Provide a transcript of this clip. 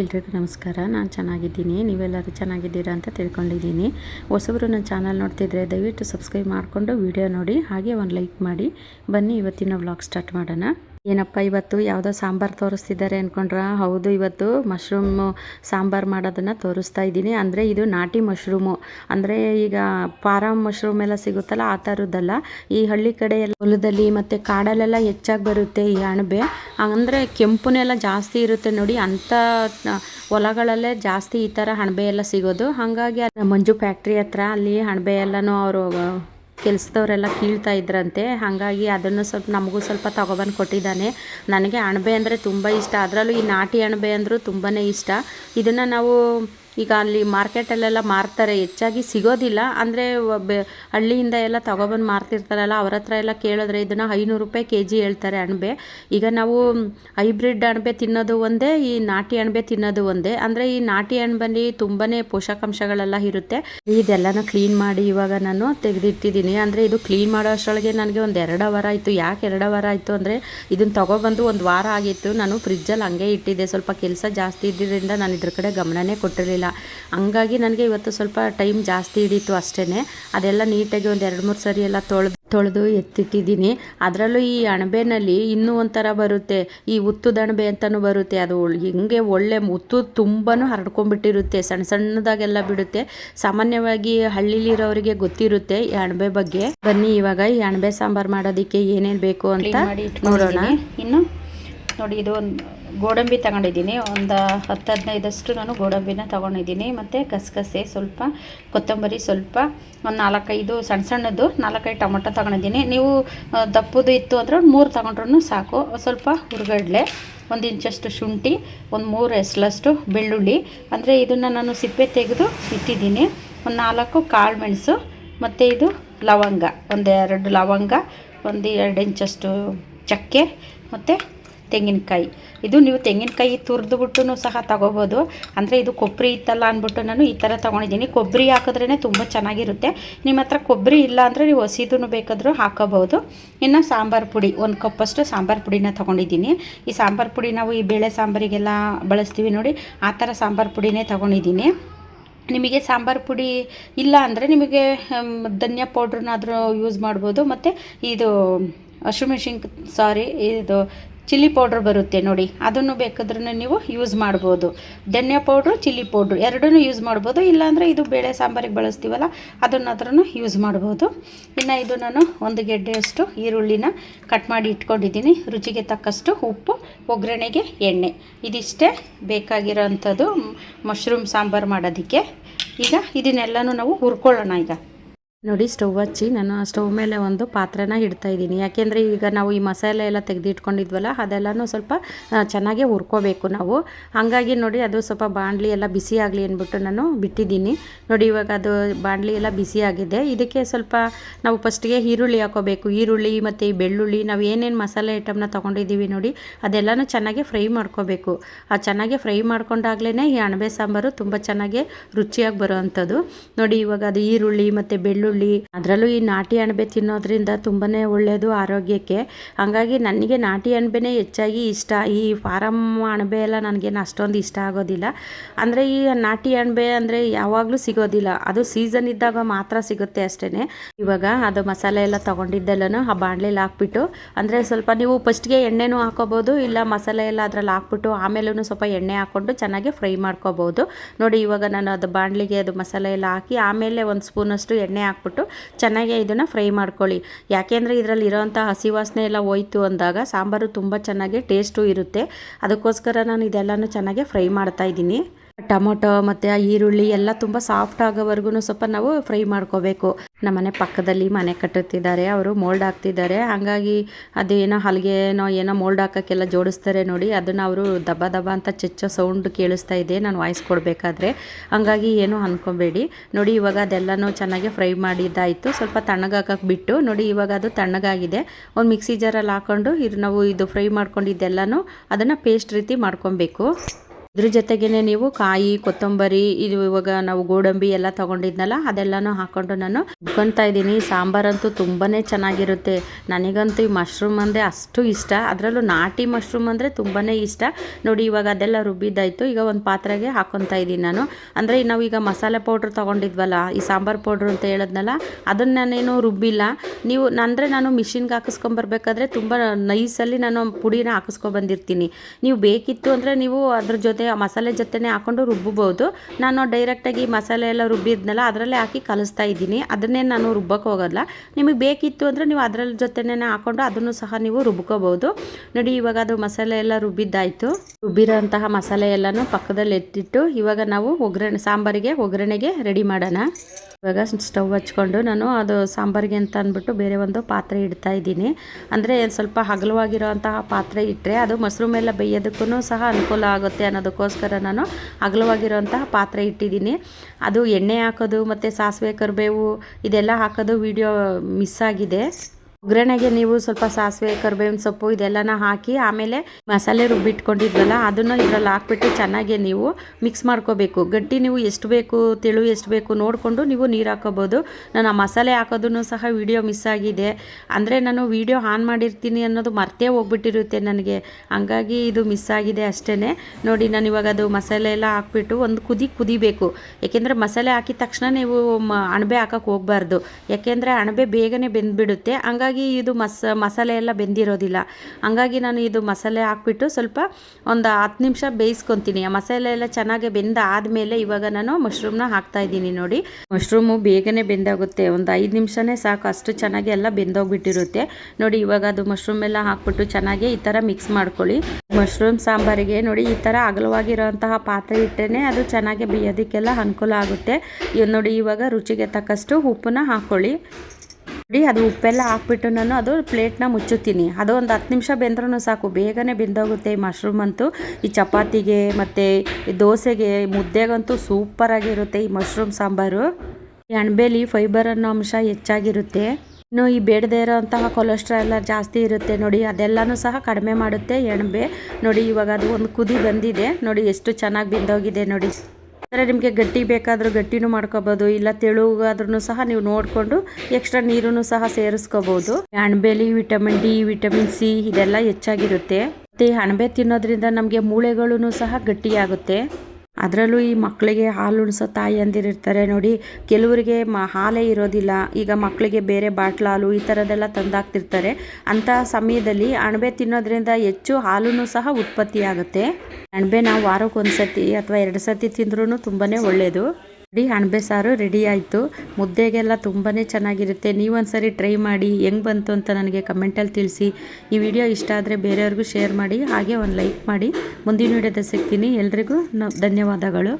ಎಲ್ರಿಗೂ ನಮಸ್ಕಾರ. ನಾನು ಚೆನ್ನಾಗಿದ್ದೀನಿ. ನೀವೆಲ್ಲರೂ ಚೆನ್ನಾಗಿದ್ದೀರಾ ಅಂತ ತಿಳ್ಕೊಂಡಿದ್ದೀನಿ. ಹೊಸಬರು ನನ್ನ ಚಾನಲ್ ನೋಡ್ತಿದ್ರೆ ದಯವಿಟ್ಟು ಸಬ್ಸ್ಕ್ರೈಬ್ ಮಾಡಿಕೊಂಡು ವಿಡಿಯೋ ನೋಡಿ, ಹಾಗೆ ಒಂದು ಲೈಕ್ ಮಾಡಿ. ಬನ್ನಿ, ಇವತ್ತಿನ ವ್ಲಾಗ್ ಸ್ಟಾರ್ಟ್ ಮಾಡೋಣ. ಏನಪ್ಪ ಇವತ್ತು ಯಾವುದೋ ಸಾಂಬಾರು ತೋರಿಸ್ತಿದ್ದಾರೆ ಅಂದ್ಕೊಂಡ್ರ ಹೌದು, ಇವತ್ತು ಮಶ್ರೂಮು ಸಾಂಬಾರು ಮಾಡೋದನ್ನು ತೋರಿಸ್ತಾ ಇದ್ದೀನಿ. ಅಂದರೆ ಇದು ನಾಟಿ ಮಶ್ರೂಮು ಅಂದರೆ ಈಗ ಫಾರಮ್ ಮಶ್ರೂಮ್ ಎಲ್ಲ ಸಿಗುತ್ತಲ್ಲ, ಆ ಥರದ್ದಲ್ಲ ಈ ಹಳ್ಳಿ ಕಡೆ ಎಲ್ಲ ಹೊಲದಲ್ಲಿ ಮತ್ತು ಕಾಡಲ್ಲೆಲ್ಲ ಹೆಚ್ಚಾಗಿ ಬರುತ್ತೆ ಈ ಅಣಬೆ. ಅಂದರೆ ಕೆಂಪುನೆಲ್ಲ ಜಾಸ್ತಿ ಇರುತ್ತೆ ನೋಡಿ, ಅಂಥ ಹೊಲಗಳಲ್ಲೇ ಜಾಸ್ತಿ ಈ ಥರ ಅಣಬೆ ಎಲ್ಲ ಸಿಗೋದು. ಹಾಗಾಗಿ ಮಂಜು ಫ್ಯಾಕ್ಟ್ರಿ ಹತ್ರ ಅಲ್ಲಿ ಅಣಬೆ ಎಲ್ಲನೂ ಅವರು ಕೆಲಸದವರೆಲ್ಲ ಕೀಳ್ತಾ ಇದ್ರಂತೆ. ಹಾಗಾಗಿ ಅದನ್ನು ಸ್ವಲ್ಪ ನಮಗೂ ಸ್ವಲ್ಪ ತಗೊಬಂದು ಕೊಟ್ಟಿದ್ದಾನೆ. ನನಗೆ ಅಣಬೆ ಅಂದರೆ ತುಂಬ ಇಷ್ಟ. ಅದರಲ್ಲೂ ಈ ನಾಟಿ ಅಣಬೆ ಅಂದರೂ ತುಂಬಾ ಇಷ್ಟ. ಇದನ್ನು ನಾವು ಈಗ ಅಲ್ಲಿ ಮಾರ್ಕೆಟಲ್ಲೆಲ್ಲ ಮಾರ್ತಾರೆ. ಹೆಚ್ಚಾಗಿ ಸಿಗೋದಿಲ್ಲ. ಅಂದರೆ ಹಳ್ಳಿಯಿಂದ ಎಲ್ಲ ತಗೊಬಂದು ಮಾರ್ತಿರ್ತಾರಲ್ಲ, ಅವ್ರ ಹತ್ರ ಎಲ್ಲ ಕೇಳಿದ್ರೆ ಇದನ್ನು ಐನೂರು ರೂಪಾಯಿ ಕೆ ಜಿ ಹೇಳ್ತಾರೆ ಅಣಬೆ. ಈಗ ನಾವು ಹೈಬ್ರಿಡ್ ಅಣಬೆ ತಿನ್ನೋದು ಒಂದೇ, ಈ ನಾಟಿ ಅಣಬೆ ತಿನ್ನೋದು ಒಂದೇ. ಅಂದರೆ ಈ ನಾಟಿ ಅಣಬಲ್ಲಿ ತುಂಬಾ ಪೋಷಕಾಂಶಗಳೆಲ್ಲ ಇರುತ್ತೆ. ಇದೆಲ್ಲನೂ ಕ್ಲೀನ್ ಮಾಡಿ ಇವಾಗ ನಾನು ತೆಗೆದಿಟ್ಟಿದ್ದೀನಿ ಅಂದರೆ ಇದು ಕ್ಲೀನ್ ಮಾಡೋ ಅಷ್ಟರೊಳಗೆ ನನಗೆ ಒಂದು ಎರಡು ವಾರ ಆಯಿತು. ಯಾಕೆ ಎರಡು ವಾರ ಆಯಿತು ಅಂದರೆ ಇದನ್ನು ತೊಗೊಬಂದು ಒಂದು ವಾರ ಆಗಿತ್ತು. ನಾನು ಫ್ರಿಜ್ಜಲ್ಲಿ ಹಂಗೆ ಇಟ್ಟಿದ್ದೆ. ಸ್ವಲ್ಪ ಕೆಲಸ ಜಾಸ್ತಿ ಇದ್ದಿದ್ದರಿಂದ ನಾನು ಇದ್ರ ಕಡೆ ಗಮನನೇ ಕೊಟ್ಟಿರಲಿಲ್ಲ. ಹಂಗಾಗಿ ನನಗೆ ಇವತ್ತು ಸ್ವಲ್ಪ ಟೈಮ್ ಜಾಸ್ತಿ ಹಿಡೀತು ಅಷ್ಟೇ ಅದೆಲ್ಲ ನೀಟಾಗಿ ಒಂದು ಎರಡು ಮೂರು ಸರಿ ಎಲ್ಲ ತೊಳೆದು ತೊಳೆದು ಎತ್ತಿಟ್ಟಿದ್ದೀನಿ. ಅದರಲ್ಲೂ ಈ ಅಣಬೆನಲ್ಲಿ ಇನ್ನೂ ಒಂಥರ ಬರುತ್ತೆ. ಈ ಉತ್ತುದ ಅಣಬೆ ಅಂತಲೂ ಬರುತ್ತೆ. ಅದು ಹಿಂಗೆ ಒಳ್ಳೆ ಉತ್ತು ತುಂಬಾ ಹರಡ್ಕೊಂಡ್ಬಿಟ್ಟಿರುತ್ತೆ. ಸಣ್ಣ ಸಣ್ಣದಾಗೆಲ್ಲ ಬಿಡುತ್ತೆ. ಸಾಮಾನ್ಯವಾಗಿ ಹಳ್ಳಿಲಿರೋರಿಗೆ ಗೊತ್ತಿರುತ್ತೆ ಈ ಅಣಬೆ ಬಗ್ಗೆ. ಬನ್ನಿ ಇವಾಗ ಈ ಅಣಬೆ ಸಾಂಬಾರು ಮಾಡೋದಕ್ಕೆ ಏನೇನು ಬೇಕು ಅಂತ ನೋಡೋಣ. ಇನ್ನು ನೋಡಿ, ಇದು ಒಂದು ಗೋಡಂಬಿ ತಗೊಂಡಿದ್ದೀನಿ. ಒಂದು ಹತ್ತು ಹದಿನೈದಷ್ಟು ನಾನು ಗೋಡಂಬಿನ ತಗೊಂಡಿದ್ದೀನಿ. ಮತ್ತು ಗಸಗಸೆ ಸ್ವಲ್ಪ, ಕೊತ್ತಂಬರಿ ಸ್ವಲ್ಪ, ಒಂದು ನಾಲ್ಕೈದು ಸಣ್ಣ ಸಣ್ಣದು ನಾಲ್ಕೈದು ಟೊಮೊಟೊ ತಗೊಂಡಿದ್ದೀನಿ. ನೀವು ದಪ್ಪದು ಇತ್ತು ಅಂದರೆ ಒಂದು ಮೂರು ತೊಗೊಂಡ್ರೂ ಸಾಕು. ಸ್ವಲ್ಪ ಹುರ್ಗಡ್ಲೆ, ಒಂದು ಇಂಚಷ್ಟು ಶುಂಠಿ, ಒಂದು ಮೂರು ಎಸ್ಲಷ್ಟು ಬೆಳ್ಳುಳ್ಳಿ. ಅಂದರೆ ಇದನ್ನು ನಾನು ಸಿಪ್ಪೆ ತೆಗೆದು ಇಟ್ಟಿದ್ದೀನಿ. ಒಂದು ನಾಲ್ಕು ಕಾಳು ಮೆಣಸು, ಮತ್ತು ಇದು ಲವಂಗ ಒಂದೆರಡು ಲವಂಗ, ಒಂದು ಎರಡು ಇಂಚಷ್ಟು ಚಕ್ಕೆ, ಮತ್ತು ತೆಂಗಿನಕಾಯಿ. ಇದು ನೀವು ತೆಂಗಿನಕಾಯಿ ತುರಿದ್ಬಿಟ್ಟು ಸಹ ತಗೋಬೋದು. ಅಂದರೆ ಇದು ಕೊಬ್ಬರಿ ಇತ್ತಲ್ಲ ಅಂದ್ಬಿಟ್ಟು ನಾನು ಈ ಥರ ತೊಗೊಂಡಿದ್ದೀನಿ. ಕೊಬ್ಬರಿ ಹಾಕಿದ್ರೇ ತುಂಬ ಚೆನ್ನಾಗಿರುತ್ತೆ. ನಿಮ್ಮ ಹತ್ರ ಕೊಬ್ಬರಿ ಇಲ್ಲ ಅಂದರೆ ನೀವು ಹಸಿದೂ ಬೇಕಾದರೂ ಹಾಕೋಬೋದು ಇನ್ನು ಸಾಂಬಾರು ಪುಡಿ, ಒಂದು ಕಪ್ಪಷ್ಟು ಸಾಂಬಾರು ಪುಡಿನ ತೊಗೊಂಡಿದ್ದೀನಿ. ಈ ಸಾಂಬಾರು ಪುಡಿ ನಾವು ಈ ಬೇಳೆ ಸಾಂಬಾರಿಗೆಲ್ಲ ಬಳಸ್ತೀವಿ ನೋಡಿ, ಆ ಥರ ಸಾಂಬಾರು ಪುಡಿನೇ ತೊಗೊಂಡಿದ್ದೀನಿ. ನಿಮಗೆ ಸಾಂಬಾರು ಪುಡಿ ಇಲ್ಲ ಅಂದರೆ ನಿಮಗೆ ಧನಿಯಾ ಪೌಡ್ರನ್ನಾದರೂ ಯೂಸ್ ಮಾಡ್ಬೋದು. ಮತ್ತು ಇದು ಹಸಿಮೆಣ್ಸಿನ್ ಸಾರಿ, ಇದು ಚಿಲ್ಲಿ ಪೌಡ್ರ್ ಬರುತ್ತೆ ನೋಡಿ. ಅದನ್ನು ಬೇಕಾದ್ರೂ ನೀವು ಯೂಸ್ ಮಾಡ್ಬೋದು. ಧನಿಯಾ ಪೌಡ್ರು, ಚಿಲ್ಲಿ ಪೌಡ್ರು ಎರಡೂ ಯೂಸ್ ಮಾಡ್ಬೋದು. ಇಲ್ಲಾಂದರೆ ಇದು ಬೇಳೆ ಸಾಂಬಾರಿಗೆ ಬಳಸ್ತೀವಲ್ಲ ಅದನ್ನಾದ್ರೂ ಯೂಸ್ ಮಾಡ್ಬೋದು. ಇನ್ನು ಇದು ನಾನು ಒಂದು ಗೆಡ್ಡೆಯಷ್ಟು ಈರುಳ್ಳಿನ ಕಟ್ ಮಾಡಿ ಇಟ್ಕೊಂಡಿದ್ದೀನಿ. ರುಚಿಗೆ ತಕ್ಕಷ್ಟು ಉಪ್ಪು, ಒಗ್ಗರಣೆಗೆ ಎಣ್ಣೆ. ಇದಿಷ್ಟೇ ಬೇಕಾಗಿರೋವಂಥದ್ದು ಮಶ್ರೂಮ್ ಸಾಂಬಾರು ಮಾಡೋದಕ್ಕೆ. ಈಗ ಇದನ್ನೆಲ್ಲನೂ ನಾವು ಹುರ್ಕೊಳ್ಳೋಣ ಈಗ. ನೋಡಿ ಸ್ಟವ್ ಹಚ್ಚಿ ನಾನು ಆ ಸ್ಟವ್ ಮೇಲೆ ಒಂದು ಪಾತ್ರೆನ ಇಡ್ತಾ ಇದ್ದೀನಿ. ಯಾಕೆಂದರೆ ಈಗ ನಾವು ಈ ಮಸಾಲೆ ಎಲ್ಲ ತೆಗೆದಿಟ್ಕೊಂಡಿದ್ವಲ್ಲ, ಅದೆಲ್ಲನೂ ಸ್ವಲ್ಪ ಚೆನ್ನಾಗಿ ಹುರ್ಕೋಬೇಕು ನಾವು. ಹಾಗಾಗಿ ನೋಡಿ ಅದು ಸ್ವಲ್ಪ ಬಾಣಲಿ ಎಲ್ಲ ಬಿಸಿ ಆಗಲಿ ಅಂದ್ಬಿಟ್ಟು ನಾನು ಬಿಟ್ಟಿದ್ದೀನಿ. ನೋಡಿ ಇವಾಗ ಅದು ಬಾಣಲಿ ಎಲ್ಲ ಬಿಸಿ ಆಗಿದೆ. ಇದಕ್ಕೆ ಸ್ವಲ್ಪ ನಾವು ಫಸ್ಟಿಗೆ ಈರುಳ್ಳಿ ಹಾಕೋಬೇಕು. ಈರುಳ್ಳಿ ಮತ್ತು ಈ ಬೆಳ್ಳುಳ್ಳಿ, ನಾವು ಏನೇನು ಮಸಾಲೆ ಐಟಮ್ನ ತೊಗೊಂಡಿದ್ದೀವಿ ನೋಡಿ, ಅದೆಲ್ಲನೂ ಚೆನ್ನಾಗಿ ಫ್ರೈ ಮಾಡ್ಕೋಬೇಕು. ಆ ಚೆನ್ನಾಗಿ ಫ್ರೈ ಮಾಡ್ಕೊಂಡಾಗ್ಲೇ ಈ ಅಣಬೆ ಸಾಂಬಾರು ತುಂಬ ಚೆನ್ನಾಗಿ ರುಚಿಯಾಗಿ ಬರೋವಂಥದ್ದು. ನೋಡಿ ಇವಾಗ ಅದು ಈರುಳ್ಳಿ ಮತ್ತು ಬೆಳ್ಳುಳ್ಳಿ ಅದರಲ್ಲೂ ಈ ನಾಟಿ ಅಣಬೆ ತಿನ್ನೋದ್ರಿಂದ ತುಂಬಾ ಒಳ್ಳೆಯದು ಆರೋಗ್ಯಕ್ಕೆ. ಹಾಗಾಗಿ ನನಗೆ ನಾಟಿ ಅಣಬೆನೇ ಹೆಚ್ಚಾಗಿ ಇಷ್ಟ. ಈ ಫಾರಮ್ ಅಣಬೆ ಎಲ್ಲ ನನಗೇನು ಅಷ್ಟೊಂದು ಇಷ್ಟ ಆಗೋದಿಲ್ಲ. ಅಂದರೆ ಈ ನಾಟಿ ಅಣಬೆ ಅಂದರೆ ಯಾವಾಗಲೂ ಸಿಗೋದಿಲ್ಲ. ಅದು ಸೀಸನ್ ಇದ್ದಾಗ ಮಾತ್ರ ಸಿಗುತ್ತೆ ಅಷ್ಟೇ ಇವಾಗ ಅದು ಮಸಾಲೆ ಎಲ್ಲ ತೊಗೊಂಡಿದ್ದೆಲ್ಲನೂ ಆ ಬಾಣಲೆಲಿ ಹಾಕ್ಬಿಟ್ಟು, ಅಂದರೆ ಸ್ವಲ್ಪ ನೀವು ಫಸ್ಟ್ಗೆ ಎಣ್ಣೆನೂ ಹಾಕೋಬೋದು, ಇಲ್ಲ ಮಸಾಲೆ ಎಲ್ಲ ಅದ್ರಲ್ಲಿ ಹಾಕ್ಬಿಟ್ಟು ಆಮೇಲೂ ಸ್ವಲ್ಪ ಎಣ್ಣೆ ಹಾಕ್ಕೊಂಡು ಚೆನ್ನಾಗಿ ಫ್ರೈ ಮಾಡ್ಕೋಬೋದು. ನೋಡಿ ಇವಾಗ ನಾನು ಅದು ಬಾಣಲಿಗೆ ಅದು ಮಸಾಲೆ ಎಲ್ಲ ಹಾಕಿ ಆಮೇಲೆ ಒಂದು ಸ್ಪೂನಷ್ಟು ಎಣ್ಣೆ ಹಾಕ್ಬಿಟ್ಟು ಚೆನ್ನಾಗಿ ಇದನ್ನು ಫ್ರೈ ಮಾಡ್ಕೊಳ್ಳಿ. ಯಾಕೆಂದರೆ ಇದರಲ್ಲಿ ಇರೋವಂಥ ಹಸಿ ವಾಸನೆ ಎಲ್ಲ ಹೋಯ್ತು ಅಂದಾಗ ಸಾಂಬಾರು ತುಂಬ ಚೆನ್ನಾಗಿ ಟೇಸ್ಟು ಇರುತ್ತೆ. ಅದಕ್ಕೋಸ್ಕರ ನಾನು ಇದೆಲ್ಲನೂ ಚೆನ್ನಾಗಿ ಫ್ರೈ ಮಾಡ್ತಾ ಇದ್ದೀನಿ. ಟೊಮೊಟೊ ಮತ್ತು ಈರುಳ್ಳಿ ಎಲ್ಲ ತುಂಬ ಸಾಫ್ಟ್ ಆಗೋವರೆಗೂ ಸ್ವಲ್ಪ ನಾವು ಫ್ರೈ ಮಾಡ್ಕೋಬೇಕು. ನಮ್ಮನೆ ಪಕ್ಕದಲ್ಲಿ ಮನೆ ಕಟ್ಟುತ್ತಿದ್ದಾರೆ ಅವರು ಮೋಲ್ಡ್ ಹಾಕ್ತಿದ್ದಾರೆ. ಹಾಗಾಗಿ ಅದೇನೋ ಹಲಗೆನೋ ಏನೋ ಮೋಲ್ಡ್ ಹಾಕೋಕ್ಕೆಲ್ಲ ಜೋಡಿಸ್ತಾರೆ ನೋಡಿ, ಅದನ್ನು ಅವರು ದಬ್ಬ ದಬ್ಬ ಅಂತ ಚೆಚ್ಚೋ ಸೌಂಡ್ ಕೇಳಿಸ್ತಾ ಇದೆ, ನಾನು ವಾಯ್ಸ್ ಕೊಡಬೇಕಾದ್ರೆ. ಹಂಗಾಗಿ ಏನೂ ಅಂದ್ಕೊಬೇಡಿ ನೋಡಿ, ಇವಾಗ ಅದೆಲ್ಲನೂ ಚೆನ್ನಾಗಿ ಫ್ರೈ ಮಾಡಿದ್ದಾಯಿತು. ಸ್ವಲ್ಪ ತಣ್ಣಗಾಕಕ್ಕೆ ಬಿಟ್ಟು, ನೋಡಿ, ಇವಾಗ ಅದು ತಣ್ಣಗಾಗಿದೆ. ಒಂದು ಮಿಕ್ಸಿ ಜಾರಲ್ಲಿ ಹಾಕ್ಕೊಂಡು ಇದು ನಾವು ಇದು ಫ್ರೈ ಮಾಡ್ಕೊಂಡಿದ್ದೆಲ್ಲನೂ ಅದನ್ನು ಪೇಸ್ಟ್ ರೀತಿ ಮಾಡ್ಕೊಬೇಕು. ಇದ್ರ ಜೊತೆಗೇನೆ ನೀವು ಕಾಯಿ, ಕೊತ್ತಂಬರಿ, ಇದು ಇವಾಗ ನಾವು ಗೋಡಂಬಿ ಎಲ್ಲ ತಗೊಂಡಿದ್ನಲ್ಲ, ಅದೆಲ್ಲನೂ ಹಾಕೊಂಡು ನಾನು ರುಬ್ಕೊತಾ ಇದ್ದೀನಿ. ಸಾಂಬಾರಂತೂ ತುಂಬಾ ಚೆನ್ನಾಗಿರುತ್ತೆ. ನನಗಂತೂ ಈ ಮಶ್ರೂಮ್ ಅಂದರೆ ಅಷ್ಟು ಇಷ್ಟ. ಅದರಲ್ಲೂ ನಾಟಿ ಮಶ್ರೂಮ್ ಅಂದರೆ ತುಂಬಾ ಇಷ್ಟ. ನೋಡಿ, ಇವಾಗ ಅದೆಲ್ಲ ರುಬ್ಬಿದ್ದಾಯಿತು. ಈಗ ಒಂದು ಪಾತ್ರೆಗೆ ಹಾಕೊತಾ ಇದ್ದೀನಿ ನಾನು. ಅಂದರೆ ನಾವು ಈಗ ಮಸಾಲೆ ಪೌಡ್ರ್ ತೊಗೊಂಡಿದ್ವಲ್ಲ, ಈ ಸಾಂಬಾರು ಪೌಡ್ರ್ ಅಂತ ಹೇಳಿದ್ನಲ್ಲ, ಅದನ್ನು ನಾನೇನು ರುಬ್ಬಿಲ್ಲ. ನೀವು ಅಂದರೆ ನಾನು ಮಿಷಿನ್ಗೆ ಹಾಕಿಸ್ಕೊಂಬರ್ಬೇಕಾದ್ರೆ ತುಂಬ ನೈಸಲ್ಲಿ ನಾನು ಪುಡಿನ ಹಾಕಿಸ್ಕೊಬಂದಿರ್ತೀನಿ ನೀವು ಬೇಕಿತ್ತು ಅಂದರೆ ನೀವು ಅದ್ರ ಜೊತೆ ಮಸಾಲೆ ಜೊತೆನೇ ಹಾಕೊಂಡು ರುಬ್ಬಬಹುದು ನಾನು ಡೈರೆಕ್ಟಾಗಿ ಮಸಾಲೆ ಎಲ್ಲ ರುಬ್ಬಿದ್ನಲ್ಲ, ಅದರಲ್ಲೇ ಹಾಕಿ ಕಲಿಸ್ತಾ ಇದ್ದೀನಿ. ಅದನ್ನೇ ನಾನು ರುಬ್ಬಕ್ಕೆ ಹೋಗೋಲ್ಲ ನಿಮಗೆ ಬೇಕಿತ್ತು ಅಂದರೆ ನೀವು ಅದರ ಜೊತೆನೇ ಹಾಕೊಂಡು ಅದನ್ನು ಸಹ ನೀವು ರುಬ್ಕೋಬಹುದು ನೋಡಿ, ಇವಾಗ ಅದು ಮಸಾಲೆ ಎಲ್ಲ ರುಬ್ಬಿದ್ದಾಯಿತು. ರುಬ್ಬಿರೋಂತಹ ಮಸಾಲೆ ಎಲ್ಲನೂ ಪಕ್ಕದಲ್ಲಿ ಎತ್ತಿಟ್ಟು ಇವಾಗ ನಾವು ಒಗ್ಗರಣೆ, ಸಾಂಬಾರಿಗೆ ಒಗ್ಗರಣೆಗೆ ರೆಡಿ ಮಾಡೋಣ. ಇವಾಗ ಸ್ಟವ್ ಹಚ್ಕೊಂಡು ನಾನು ಅದು ಸಾಂಬಾರಿಗೆ ಅಂತ ಅಂದ್ಬಿಟ್ಟು ಬೇರೆ ಒಂದು ಪಾತ್ರೆ ಇಡ್ತಾ ಇದ್ದೀನಿ. ಅಂದರೆ ಸ್ವಲ್ಪ ಹಗಲವಾಗಿರೋಂತಹ ಪಾತ್ರೆ ಇಟ್ಟರೆ ಅದು ಮೊಸರು ಮೇಲೆ ಬೇಯೋದಕ್ಕೂ ಸಹ ಅನುಕೂಲ ಆಗುತ್ತೆ ಅನ್ನೋದಕ್ಕೋಸ್ಕರ ನಾನು ಅಗಲವಾಗಿರೋಂತಹ ಪಾತ್ರೆ ಇಟ್ಟಿದ್ದೀನಿ. ಅದು ಎಣ್ಣೆ ಹಾಕೋದು ಮತ್ತು ಸಾಸಿವೆ ಕರಿಬೇವು ಇದೆಲ್ಲ ಹಾಕೋದು ವಿಡಿಯೋ ಮಿಸ್ ಆಗಿದೆ. ಒಗ್ಗರಣೆಗೆ ನೀವು ಸ್ವಲ್ಪ ಸಾಸಿವೆ, ಕರಿಬೇವಿನ ಸೊಪ್ಪು ಇದೆಲ್ಲನ ಹಾಕಿ ಆಮೇಲೆ ಮಸಾಲೆ ರುಬ್ಬಿಟ್ಕೊಂಡಿದ್ವಲ್ಲ ಅದನ್ನು ಇದರಲ್ಲಿ ಹಾಕ್ಬಿಟ್ಟು ಚೆನ್ನಾಗಿ ನೀವು ಮಿಕ್ಸ್ ಮಾಡ್ಕೋಬೇಕು. ಗಟ್ಟಿ ನೀವು ಎಷ್ಟು ಬೇಕು, ತೆಳು ಎಷ್ಟು ಬೇಕು ನೋಡಿಕೊಂಡು ನೀವು ನೀರು ಹಾಕೋಬೋದು. ನಾನು ಆ ಮಸಾಲೆ ಹಾಕೋದನ್ನು ಸಹ ವಿಡಿಯೋ ಮಿಸ್ ಆಗಿದೆ. ಅಂದರೆ ನಾನು ವಿಡಿಯೋ ಆನ್ ಮಾಡಿರ್ತೀನಿ ಅನ್ನೋದು ಮರ್ತೇ ಹೋಗ್ಬಿಟ್ಟಿರುತ್ತೆ ನನಗೆ. ಹಂಗಾಗಿ ಇದು ಮಿಸ್ ಆಗಿದೆ ಅಷ್ಟೇ ನೋಡಿ, ನಾನು ಇವಾಗ ಅದು ಮಸಾಲೆ ಎಲ್ಲ ಹಾಕ್ಬಿಟ್ಟು ಒಂದು ಕುದಿ ಕುದಿಬೇಕು. ಏಕೆಂದರೆ ಮಸಾಲೆ ಹಾಕಿದ ತಕ್ಷಣ ನೀವು ಅಣಬೆ ಹಾಕಕ್ಕೆ ಹೋಗಬಾರ್ದು. ಯಾಕೆಂದರೆ ಅಣಬೆ ಬೇಗನೆ ಬೆಂದ್ಬಿಡುತ್ತೆ. ಹಂಗಾಗಿ ಇದು ಮಸ, ಮಸಾಲೆ ಎಲ್ಲ ಬೆಂದಿರೋದಿಲ್ಲ. ಹಂಗಾಗಿ ನಾನು ಇದು ಮಸಾಲೆ ಹಾಕ್ಬಿಟ್ಟು ಸ್ವಲ್ಪ ಒಂದು ಹತ್ತು ನಿಮಿಷ ಬೇಯಿಸ್ಕೊತೀನಿ. ಆ ಮಸಾಲೆ ಎಲ್ಲ ಚೆನ್ನಾಗಿ ಬೆಂದ ಆದಮೇಲೆ ಇವಾಗ ನಾನು ಮಶ್ರೂಮ್ನ ಹಾಕ್ತಾ ಇದ್ದೀನಿ ನೋಡಿ. ಮಶ್ರೂಮು ಬೇಗನೆ ಬೆಂದಾಗುತ್ತೆ. ಒಂದು ಐದು ನಿಮಿಷನೇ ಸಾಕು. ಅಷ್ಟು ಚೆನ್ನಾಗಿ ಎಲ್ಲ ಬೆಂದೋಗ್ಬಿಟ್ಟಿರುತ್ತೆ. ನೋಡಿ, ಇವಾಗ ಅದು ಮಶ್ರೂಮ್ ಎಲ್ಲ ಹಾಕ್ಬಿಟ್ಟು ಚೆನ್ನಾಗಿ ಈ ಥರ ಮಿಕ್ಸ್ ಮಾಡ್ಕೊಳ್ಳಿ. ಮಶ್ರೂಮ್ ಸಾಂಬಾರಿಗೆ ನೋಡಿ, ಈ ಥರ ಅಗಲವಾಗಿರೋಂತಹ ಪಾತ್ರೆ ಇಟ್ಟರೆ ಅದು ಚೆನ್ನಾಗಿ ಬೇಯೋದಕ್ಕೆಲ್ಲ ಅನುಕೂಲ ಆಗುತ್ತೆ. ನೋಡಿ, ಇವಾಗ ರುಚಿಗೆ ತಕ್ಕಷ್ಟು ಉಪ್ಪನ್ನ ಹಾಕ್ಕೊಳ್ಳಿ ನೋಡಿ ಅದು ಉಪ್ಪೆಲ್ಲ ಹಾಕ್ಬಿಟ್ಟು ನಾನು ಅದು ಪ್ಲೇಟ್ನ ಮುಚ್ಚುತ್ತೀನಿ. ಅದು ಒಂದು ಹತ್ತು ನಿಮಿಷ ಬೆಂದ್ರೂ ಸಾಕು. ಬೇಗನೆ ಬೆಂದೋಗುತ್ತೆ ಈ ಮಶ್ರೂಮ್ ಅಂತೂ. ಈ ಚಪಾತಿಗೆ ಮತ್ತು ಈ ದೋಸೆಗೆ ಮುದ್ದೆಗಂತೂ ಸೂಪರಾಗಿರುತ್ತೆ ಈ ಮಶ್ರೂಮ್ ಸಾಂಬಾರು. ಈ ಅಣಬೆಲಿ ಫೈಬರ್ ಅನ್ನೋ ಅಂಶ ಹೆಚ್ಚಾಗಿರುತ್ತೆ. ಇನ್ನು ಈ ಬೇಡದೇ ಇರೋಂತಹ ಕೊಲೆಸ್ಟ್ರಾಲ್ ಜಾಸ್ತಿ ಇರುತ್ತೆ ನೋಡಿ. ಅದೆಲ್ಲನೂ ಸಹ ಕಡಿಮೆ ಮಾಡುತ್ತೆ ಎಣಬೆ ನೋಡಿ ಇವಾಗ ಅದು ಒಂದು ಕುದಿ ಬಂದಿದೆ. ನೋಡಿ ಎಷ್ಟು ಚೆನ್ನಾಗಿ ಬೆಂದೋಗಿದೆ ನೋಡಿ. ಅಂದರೆ ನಿಮಗೆ ಗಟ್ಟಿ ಬೇಕಾದರೂ ಗಟ್ಟಿನೂ ಮಾಡ್ಕೋಬೋದು, ಇಲ್ಲ ತೆಳುಗಾದ್ರೂ ಸಹ ನೀವು ನೋಡಿಕೊಂಡು ಎಕ್ಸ್ಟ್ರಾ ನೀರನ್ನು ಸಹ ಸೇರಿಸ್ಕೋಬೋದು. ಅಣಬೆಲಿ ವಿಟಮಿನ್ ಡಿ ವಿಟಮಿನ್ ಸಿ ಇದೆಲ್ಲ ಹೆಚ್ಚಾಗಿರುತ್ತೆ. ಮತ್ತು ಅಣಬೆ ತಿನ್ನೋದ್ರಿಂದ ನಮಗೆ ಮೂಳೆಗಳೂ ಸಹ ಗಟ್ಟಿಯಾಗುತ್ತೆ. ಅದರಲ್ಲೂ ಈ ಮಕ್ಕಳಿಗೆ ಹಾಲು ಉಣಿಸೋ ತಾಯಿ ಅಂದಿರಿರ್ತಾರೆ ನೋಡಿ. ಕೆಲವರಿಗೆ ಮ, ಹಾಲೇ ಇರೋದಿಲ್ಲ. ಈಗ ಮಕ್ಕಳಿಗೆ ಬೇರೆ ಬಾಟ್ಲ ಹಾಲು ಈ ಥರದ್ದೆಲ್ಲ ತಂದಾಕ್ತಿರ್ತಾರೆ. ಅಂಥ ಸಮಯದಲ್ಲಿ ಅಣಬೆ ತಿನ್ನೋದ್ರಿಂದ ಹೆಚ್ಚು ಹಾಲು ಸಹ ಉತ್ಪತ್ತಿಯಾಗುತ್ತೆ. ಅಣಬೆ ನಾವು ವಾರಕ್ಕೆ ಒಂದು ಸತಿ ಅಥವಾ ಎರಡು ಸತಿ ತಿಂದ್ರೂ ತುಂಬಾ ಒಳ್ಳೆಯದು ನೋಡಿ ಅಣಬೆ ಸಾರು ರೆಡಿ ಆಯಿತು. ಮುದ್ದೆಗೆಲ್ಲ ತುಂಬಾ ಚೆನ್ನಾಗಿರುತ್ತೆ. ನೀವೊಂದ್ಸರಿ ಟ್ರೈ ಮಾಡಿ, ಹೆಂಗೆ ಬಂತು ಅಂತ ನನಗೆ ಕಮೆಂಟಲ್ಲಿ ತಿಳಿಸಿ. ಈ ವಿಡಿಯೋ ಇಷ್ಟ ಆದರೆ ಬೇರೆಯವ್ರಿಗೂ ಶೇರ್ ಮಾಡಿ, ಹಾಗೆ ಒಂದು ಲೈಕ್ ಮಾಡಿ. ಮುಂದಿನ ವಿಡಿಯೋದ ಸಿಗ್ತೀನಿ. ಎಲ್ರಿಗೂ ಧನ್ಯವಾದಗಳು.